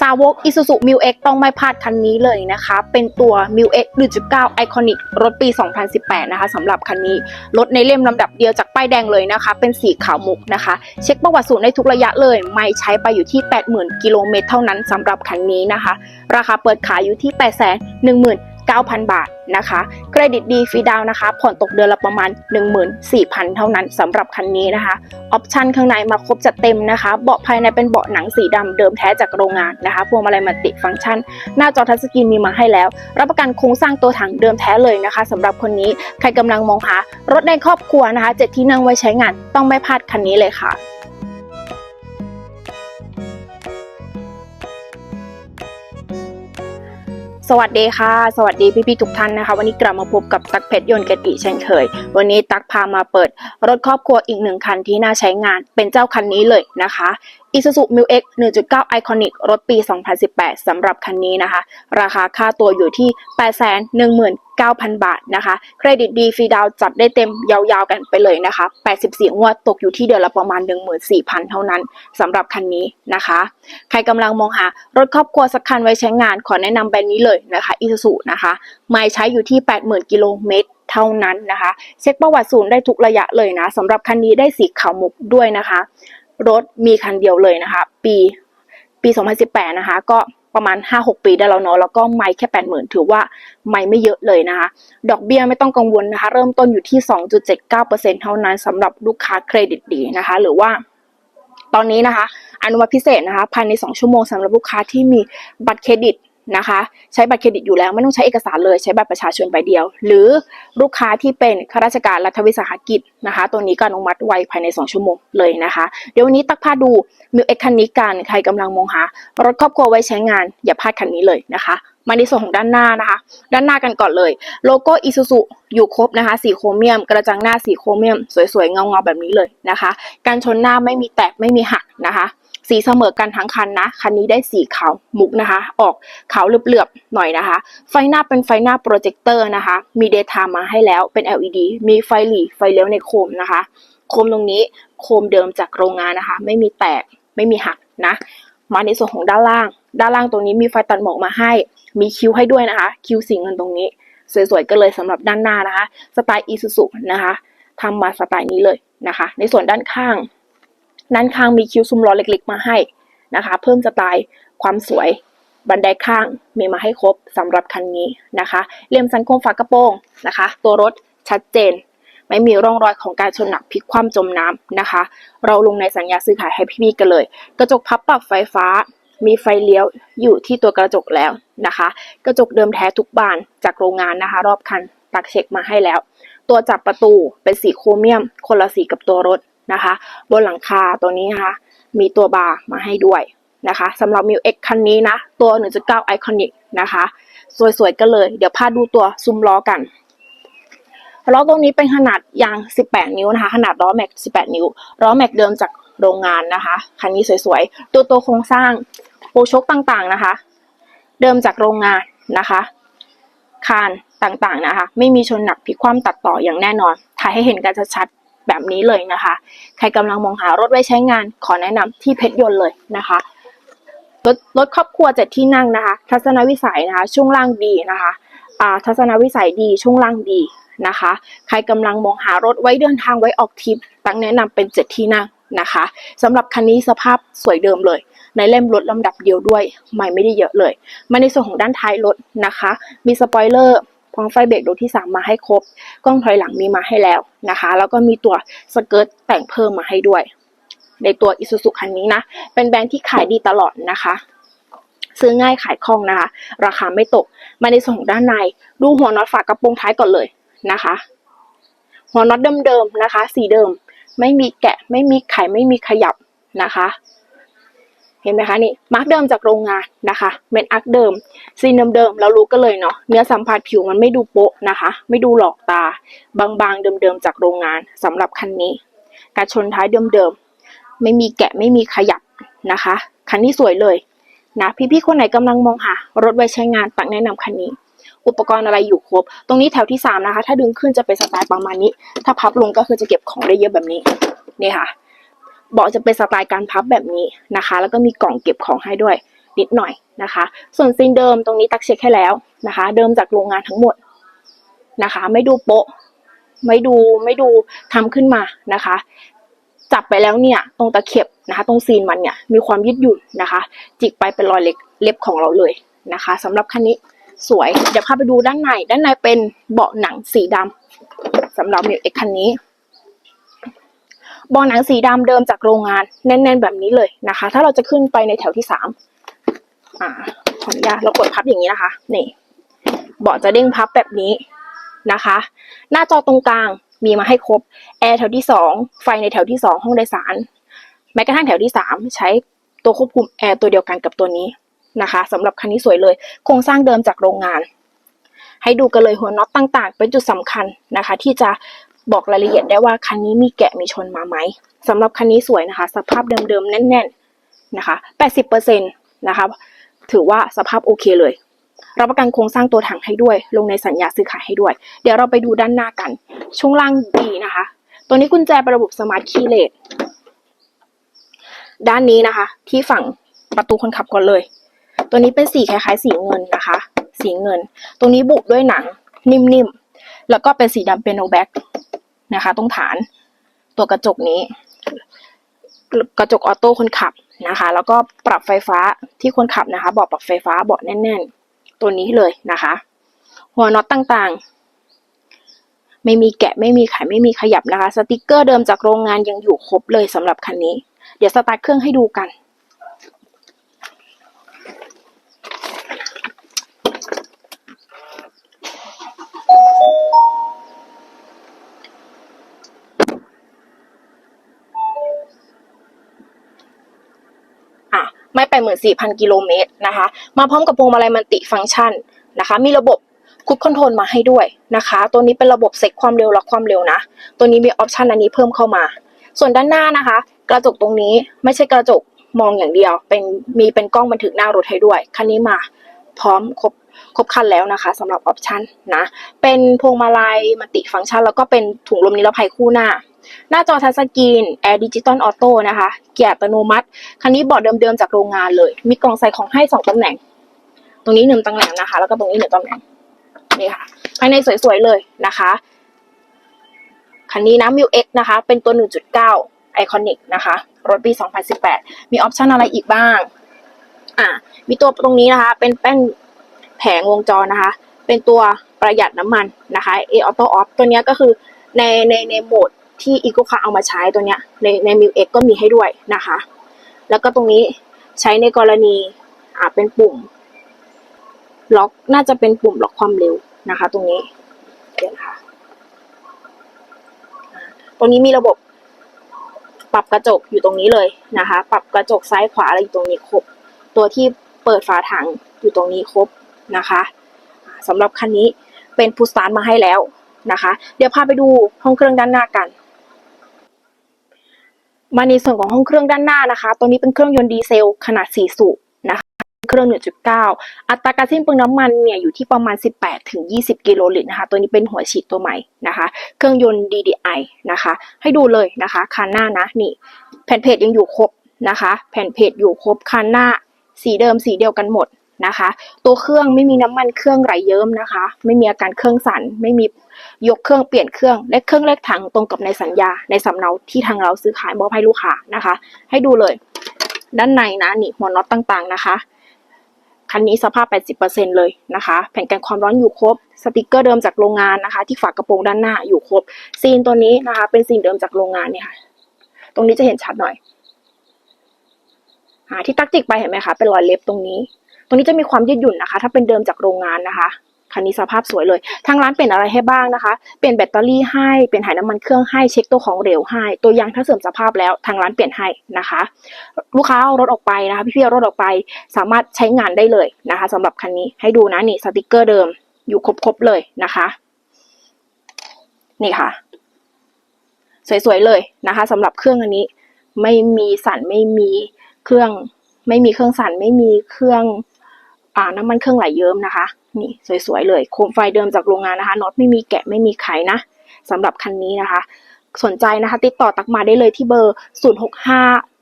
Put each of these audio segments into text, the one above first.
สาวก Isuzu m i x ต้องไม่พลาดคันนี้เลยนะคะ เป็นตัว m i x 1.9 Iconic รถปี 2018 นะคะสำหรับคันนี้ รถในเล่มลำดับเดียวจากป้ายแดงเลยนะคะ เป็นสีขาวมุกนะคะ เช็คประวัติศูนย์ได้ทุกระยะเลย ไม่ใช้ไปอยู่ที่ 80,000 กิโลเมตรเท่านั้นสำหรับคันนี้นะคะ ราคาเปิดขายอยู่ที่ 8 1 9,000 บาทนะคะ เครดิตดีฟรีดาวนะคะ ผ่อนตกเดือนละประมาณ 14,000 เท่านั้นสำหรับคันนี้นะคะ ออปชันข้างในมาครบจัดเต็มนะคะ เบาะภายในเป็นเบาะหนังสีดำเดิมแท้จากโรงงานนะคะ พวงมาลัยมัลติฟังก์ชัน หน้าจอทัชสกรีนมีมาให้แล้ว รับประกันโครงสร้างตัวถังเดิมแท้เลยนะคะสำหรับคนนี้ใครกำลังมองหารถในครอบครัวนะคะเจ็ดที่นั่งไว้ใช้งานต้องไม่พลาดคันนี้เลยค่ะ สวัสดีค่ะ สวัสดีพี่ๆทุกท่านนะคะ วันนี้กลับมาพบกับตักเพชรยนต์เกตีเช่นเคย วันนี้ตักพามาเปิดรถครอบครัวอีกหนึ่งคันที่น่าใช้งานเป็นเจ้าคันนี้เลยนะคะ Isuzu m i x 1.9 Iconic รถปี 2018 สำหรับคันนี้นะคะ ราคาค่าตัวอยู่ที่ 819,000 บาทนะคะ เครดิตดีฟรีดาวจัดได้เต็มยาวๆกันไปเลยนะคะ 84งวดตกอยู่ที่เดือนละประมาณ 14,000 เท่านั้นสำหรับคันนี้นะคะ ใครกำลังมองหารถครอบครัวสักคันไว้ใช้งานขอแนะนำแบรนด์นี้เลยนะคะ Isuzu นะคะไม่ใช้อยู่ที่ 80,000 กิโลเมตรเท่านั้นนะคะ เช็คประวัติศูนย์ได้ทุกระยะเลยนะสำหรับคันนี้ได้สีขาวมุกด้วยนะคะ รถมีคันเดียวเลยนะคะ ปีปี 2018 นะคะ ก็ประมาณ 5-6 ปีได้แล้วเนาะแล้วก็ไม่แค่ 80,000 ถือว่าไม่ไม่เยอะเลยนะคะ ดอกเบี้ยไม่ต้องกังวลนะคะ เริ่มต้นอยู่ที่ 2.79%เท่านั้นสำหรับลูกค้าเครดิตดีนะคะ หรือว่าตอนนี้นะคะ อนุมัติพิเศษนะคะ ภายใน 2 ชั่วโมงสำหรับลูกค้าที่มีบัตรเครดิต นะคะ ใช้บัตรเครดิตอยู่แล้วไม่ต้องใช้เอกสารเลยใช้บัตรประชาชนใบเดียว หรือลูกค้าที่เป็นข้าราชการรัฐวิสาหกิจนะคะ ตัวนี้ก็อนุมัติไวภายใน 2 ชั่วโมงเลยนะคะ เดี๋ยววันนี้ตักพาดูมิวเอ็กคันนี้กันใครกำลังมองหารถครอบครัวไว้ใช้งาน อย่าพลาดคันนี้เลยนะคะ มาในส่วนของด้านหน้านะคะ ด้านหน้ากันก่อนเลย โลโก้อิซูซุอยู่ครบนะคะสีโครเมียม กระจังหน้าสีโครเมียม สวยๆเงาๆแบบนี้เลยนะคะ การชนหน้าไม่มีแตกไม่มีหักนะคะ สีเสมอกันทั้งคันนะ คันนี้ได้สีขาวมุกนะคะ ออกขาวเหลือบๆหน่อยนะคะ ไฟหน้าเป็นไฟหน้าโปรเจคเตอร์นะคะ มีเดทามาให้แล้วเป็น LED มีไฟหลีไฟเลี้ยวในโคมนะคะ โคมตรงนี้โคมเดิมจากโรงงานนะคะ ไม่มีแตกไม่มีหักนะ มาในส่วนของด้านล่าง ด้านล่างตรงนี้มีไฟตัดหมอกมาให้ มีคิวให้ด้วยนะคะ คิวสีเงินตรงนี้ สวยๆกันเลยสำหรับด้านหน้านะคะ สไตล์อีซูซุนะคะทำมาสไตล์นี้เลยนะคะ ในส่วนด้านข้าง ด้านข้างมีคิ้วซุ้มล้อเล็กๆ มาให้นะคะ เพิ่มสไตล์ความสวยบันไดข้างมีมาให้ครบสำหรับคันนี้นะคะเลี่ยมสันโคมฝากระโปรงนะคะ ตัวรถชัดเจน ไม่มีร่องรอยของการชนหนักพลิกคว่ำจมน้ำนะคะ เราลงในสัญญาซื้อขายให้พี่ๆกันเลย กระจกพับปรับไฟฟ้า มีไฟเลี้ยวอยู่ที่ตัวกระจกแล้วนะคะ กระจกเดิมแท้ทุกบานจากโรงงานนะคะ รอบคันตักเช็คมาให้แล้ว ตัวจับประตูเป็นสีโครเมียม คนละสีกับตัวรถ นะคะ บนหลังคาตัวนี้นะคะ มีตัวบาร์มาให้ด้วยนะคะสำหรับ m ิวเอ็กคันนี้นะ ตัว 1.9 Iconic นะคะ สวยๆ กันเลย เดี๋ยวพาดูตัวซุ้มล้อกันล้อตรงนี้เป็นขนาดยาง 18 นิ้วนะคะ ขนาดล้อแม็ก 18 นิ้วล้อแม็กเดิมจากโรงงานนะคะ คันนี้สวยๆ ตัวตัวโครงสร้างโปรชกต่างๆนะคะ เดิมจากโรงงานนะคะ คานต่างๆนะคะ ไม่มีชนหนักพลิกคว่ำตัดต่ออย่างแน่นอน ถ่ายให้เห็นกันชัดๆ แบบนี้เลยนะคะ ใครกำลังมองหารถไว้ใช้งานขอแนะนำที่เพชรยนต์เลยนะคะรถรถครอบครัวเจ็ดที่นั่งนะคะ ทัศนวิสัยนะคะ ช่วงล่างดีนะคะอ่าทัศนวิสัยดีช่วงล่างดีนะคะ ใครกำลังมองหารถไว้เดินทางไว้ออกทริปตั้งแนะนำเป็นเจ็ดที่นั่งนะคะสำหรับคันนี้สภาพสวยเดิมเลย ในเล่มรถลำดับเดียวด้วยใหม่ไม่ได้เยอะเลย มาในส่วนของด้านท้ายรถนะคะ มีสปอยเลอร์ อมไฟเบรกดวงที่ 3 มาให้ครบ กล้องถอยหลังมีมาให้แล้วนะคะ แล้วก็มีตัวสเกิร์ตแต่งเพิ่มมาให้ด้วย ในตัวอิซูซุคันนี้นะ เป็นแบรนด์ที่ขายดีตลอดนะคะ ซื้อง่ายขายคล่องนะคะ ราคาไม่ตก มาในส่วนของด้านใน ดูหัวน็อตฝากระโปรงท้ายก่อนเลยนะคะ หัวน็อตเดิมๆนะคะ สีเดิม ไม่มีแกะ ไม่มีไขไม่มีขยับนะคะ เห็นไหมคะนี่มาร์กเดิมจากโรงงานนะคะเป็นอาร์คเดิมซีนเดิมๆเรารู้กันเลยเนาะเนื้อสัมผัสผิวมันไม่ดูโป๊ะนะคะ ไม่ดูหลอกตา บางๆเดิมๆจากโรงงานสำหรับคันนี้การชนท้ายเดิมๆไม่มีแกะไม่มีขยับนะคะ คันนี้สวยเลยนะพี่ๆคนไหนกำลังมองหารถไว้ใช้งานตักแนะนำคันนี้อุปกรณ์อะไรอยู่ครบ ตรงนี้แถวที่สามนะคะ ถ้าดึงขึ้นจะเป็นสไตล์ประมาณนี้ ถ้าพับลงก็คือจะเก็บของได้เยอะแบบนี้ นี่ค่ะ เบาะจะเป็นสไตล์การพับแบบนี้นะคะ แล้วก็มีกล่องเก็บของให้ด้วยนิดหน่อยนะคะ ส่วนซีนเดิมตรงนี้ตักเช็คให้แล้วนะคะ เดิมจากโรงงานทั้งหมดนะคะ ไม่ดูโปะไม่ดูไม่ดูทำขึ้นมานะคะ จับไปแล้วเนี่ยตรงตะเข็บนะคะ ตรงซีนมันเนี่ยมีความยืดหยุ่นนะคะ จิกไปเป็นรอยเล็กเล็บของเราเลยนะคะสำหรับคันนี้สวย เดี๋ยวพาไปดูด้านใน ด้านในเป็นเบาะหนังสีดำสำหรับมิวเอ็กคันนี้ บาะหนังสีดำเดิมจากโรงงานแน่นๆแบบนี้เลยนะคะ ถ้าเราจะขึ้นไปในแถวที่สามอ่าขออนุญาตเรากดพับอย่างนี้นะคะ นี่เบาะจะเด้งพับแบบนี้นะคะ หน้าจอตรงกลางมีมาให้ครบแอร์แถวที่สองไฟในแถวที่สองห้องโดยสารแม้กระทั่งแถวที่สามใช้ตัวควบคุมแอร์ตัวเดียวกันกับตัวนี้นะคะสำหรับคันนี้สวยเลย โครงสร้างเดิมจากโรงงาน ให้ดูกันเลยหัวน็อตต่างๆ เป็นจุดสำคัญนะคะ ที่จะ บอกรายละเอียดได้ว่าคันนี้มีแกะมีชนมาไหมสำหรับคันนี้สวยนะคะ สภาพเดิมๆแน่น ๆนะคะ 80%นะคะถือว่าสภาพโอเคเลย รับประกันโครงสร้างตัวถังให้ด้วย ลงในสัญญาซื้อขายให้ด้วย เดี๋ยวเราไปดูด้านหน้ากัน ช่วงล่างดีนะคะ ตัวนี้กุญแจประบบสมาร์ทคีย์เลสด้านนี้นะคะ ที่ฝั่งประตูคนขับก่อนเลย ตัวนี้เป็นสีคล้ายๆ สีเงินนะคะ สีเงิน ตรงนี้บุด้วยหนัง นิ่มๆ แล้วก็เป็นสีดำเป็นโนแบ็ก นะคะ ตรงฐานตัวกระจกนี้ กระจกออโต้คนขับนะคะ แล้วก็ปรับไฟฟ้าที่คนขับนะคะเบาะปรับไฟฟ้าเบาะแน่น ๆ ตัวนี้เลยนะคะ หัวน็อตต่างๆ ไม่มีแกะไม่มีไขไม่มีขยับนะคะ สติกเกอร์เดิมจากโรงงานยังอยู่ครบเลยสำหรับคันนี้ เดี๋ยวสตาร์ทเครื่องให้ดูกัน ไม่ไปเหมือน4,000กิโลเมตรนะคะ มาพร้อมกับพวงมาลัยมันติฟังก์ชันนะคะ มีระบบคุดคอนโทรลมาให้ด้วยนะคะ ตัวนี้เป็นระบบเซ็กความเร็วล็อกความเร็วนะ ตัวนี้มีออปชันอันนี้เพิ่มเข้ามา ส่วนด้านหน้านะคะ กระจกตรงนี้ไม่ใช่กระจกมองอย่างเดียว เป็นมีเป็นกล้องบันทึกหน้ารถให้ด้วย คันนี้มาพร้อมครบครบคันแล้วนะคะสำหรับออปชันนะ เป็นพวงมาลัยมัลติฟังก์ชัน แล้วก็เป็นถุงลมนิรภัยคู่หน้า หน้าจอทัชสกรีนแอร์ดิจิตอลออโต้นะคะ เกียร์อัตโนมัติ คันนี้เบาะเดิมๆจากโรงงานเลย มีกล่องใส่ของให้สองตำแหน่ง ตรงนี้หนึ่งตำแหน่งนะคะ แล้วก็ตรงนี้หนึ่งตำแหน่ง นี่ค่ะ ภายในสวยๆเลยนะคะ คันนี้นะ m ิ X นะคะ เป็นตัว 1.9 ไอคอนิกนะคะ รถปี 2018 มีออปชันอะไรอีกบ้าง อ่า มีตัวตรงนี้นะคะ เป็นแป้นแผงวงจรนะคะ เป็นตัวประหยัดน้ำมันนะคะ A Auto Off ตัวนี้ก็คือในในในโหมด ที่ Eco Car เอามาใช้ตัวเนี้ยในใน m ิ X ก็มีให้ด้วยนะคะ แล้วก็ตรงนี้ใช้ในกรณีอ่าเป็นปุ่ม ล็อกน่าจะเป็นปุ่มล็อกความเร็วนะคะ ตรงนี้เดี๋ยวนะคะอ่าตรงนี้มีระบบปรับกระจกอยู่ตรงนี้เลยนะคะ ปรับกระจกซ้ายขวาอะไรอยู่ตรงนี้ครบ ตัวที่เปิดฝาถังอยู่ตรงนี้ครบนะคะอ่าสำหรับคันนี้เป็นพุสตาร์ทมาให้แล้วนะคะ เดี๋ยวพาไปดูห้องเครื่องด้านหน้ากัน มาในส่วนของห้องเครื่องด้านหน้านะคะ ตัวนี้เป็นเครื่องยนต์ดีเซลขนาด 4 สูบนะคะ เครื่อง 1.9 อัตราการสิ้นเปลืองน้ำมันเนี่ยอยู่ที่ประมาณ 18 ถึง 20 กิโลลิตรนะคะ ตัวนี้เป็นหัวฉีดตัวใหม่นะคะ เครื่องยนต์ DDI นะคะ ให้ดูเลยนะคะคันหน้านะนี่แผ่นเพจยังอยู่ครบนะคะ แผ่นเพจอยู่ครบคันหน้าสีเดิมสีเดียวกันหมด นะคะ ตัวเครื่องไม่มีน้ำมันเครื่องไหลเยิ้มนะคะ ไม่มีอาการเครื่องสั่นไม่มียกเครื่องเปลี่ยนเครื่องและเครื่องเลขถังตรงกับในสัญญาในสำเนาที่ทางเราซื้อขายมอบให้ลูกค้านะคะ ให้ดูเลย ด้านในนะนี่หัวน็อตต่างๆนะคะคันนี้สภาพ 80%เลยนะคะ แผ่นกันความร้อนอยู่ครบ สติกเกอร์เดิมจากโรงงานนะคะ ที่ฝากระโปรงด้านหน้าอยู่ครบ ซีนตัวนี้นะคะ เป็นซีนเดิมจากโรงงานเนี่ยค่ะ ตรงนี้จะเห็นชัดหน่อยอที่ตักจิกไปเห็นไหมคะ เป็นรอยเล็บตรงนี้ ตรงนี้จะมีความยืดหยุ่นนะคะ ถ้าเป็นเดิมจากโรงงานนะคะคันนี้สภาพสวยเลย ทางร้านเปลี่ยนอะไรให้บ้างนะคะ เปลี่ยนแบตเตอรี่ให้ เปลี่ยนถ่ายน้ำมันเครื่องให้ เช็คตัวของเหลวให้ ตัวยางถ้าเสื่อมสภาพแล้วทางร้านเปลี่ยนให้นะคะ ลูกค้าเอารถออกไปนะคะ พี่ๆเอารถออกไป สามารถใช้งานได้เลยนะคะสำหรับคันนี้ให้ดูนะนี่สติกเกอร์เดิมอยู่ครบๆเลยนะคะ นี่ค่ะ สวยๆเลยนะคะสำหรับเครื่องอันนี้ ไม่มีสั่นไม่มีเครื่อง ไม่มีเครื่องสั่นไม่มีเครื่อง อ่าน้ำมันเครื่องไหลเยิ้มนะคะ นี่สวยๆเลยโคมไฟเดิมจากโรงงานนะคะน็อตไม่มีแกะไม่มีไขนะสำหรับคันนี้นะคะ สนใจนะคะ ติดต่อตักมาได้เลยที่เบอร์ 0 6 5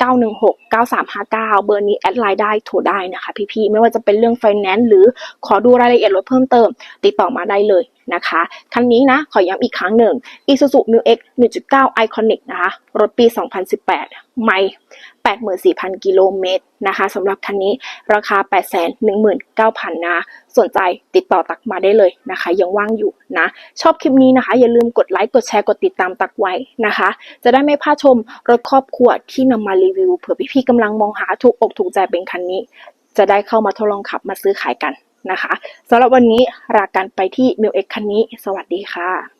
916 9359 เบอร์นี้แอดไลน์ได้โทรได้นะคะ พี่ๆไม่ว่าจะเป็นเรื่องไฟแนนซ์หรือขอดูรายละเอียดรถเพิ่มเติม ติดต่อมาได้เลยนะคะ คันนี้นะ ขอย้ำอีกครั้งหนึ่ง Isuzu Mu X 1.9 Iconic นะคะ รถปี 2018 ไม่ 84,000 กิโลเมตรนะคะสำหรับคันนี้ราคา 819,000 นะ สนใจติดต่อตักมาได้เลยนะคะ ยังว่างอยู่นะ ชอบคลิปนี้นะคะ อย่าลืมกดไลค์ กดแชร์ กดติดตามตักไว้นะคะ จะได้ไม่พลาดชมรถครอบครัวที่นำมารีวิวเผื่อพี่ๆกำลังมองหาถูกอกถูกใจเป็นคันนี้ จะได้เข้ามาทดลองขับมาซื้อขายกันนะคะสำหรับวันนี้ลากันไปที่ m ิ l X คันนี้ สวัสดีค่ะ